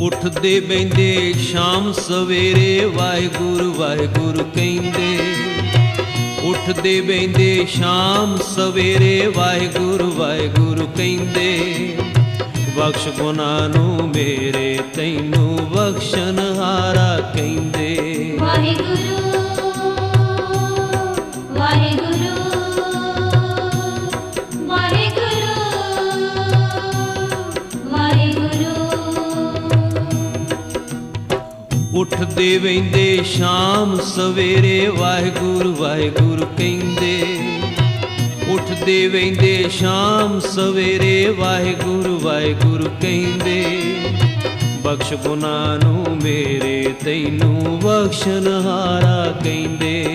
ਉੱਠਦੇ ਬੈੰਦੇ ਸ਼ਾਮ ਸਵੇਰੇ ਵਾਹਿਗੁਰੂ ਵਾਹਿਗੁਰੂ ਕਹਿੰਦੇ। ਉੱਠਦੇ ਬੈੰਦੇ ਸ਼ਾਮ ਸਵੇਰੇ ਵਾਹਿਗੁਰੂ ਵਾਹਿਗੁਰੂ ਕਹਿੰਦੇ। ਬਖਸ਼ ਗੁਨਾਹ ਨੂੰ ਮੇਰੇ, ਤੈਨੂੰ ਬਖਸ਼ਣ ਹਾਰਾ ਕਹਿੰਦੇ। ਵਾਹਿਗੁਰੂ। ਉੱਠਦੇ ਵੈਂਦੇ ਸ਼ਾਮ ਸਵੇਰੇ ਵਾਹਿਗੁਰੂ ਵਾਹਿਗੁਰੂ ਕਹਿੰਦੇ। ਉੱਠਦੇ ਵੈਂਦੇ ਸ਼ਾਮ ਸਵੇਰੇ ਵਾਹਿਗੁਰੂ ਵਾਹਿਗੁਰੂ ਕਹਿੰਦੇ। ਬਖਸ਼ ਗੁਨਾਹ ਨੂੰ ਮੇਰੇ, ਤੈਨੂੰ ਬਖਸ਼ਣਹਾਰਾ ਕਹਿੰਦੇ।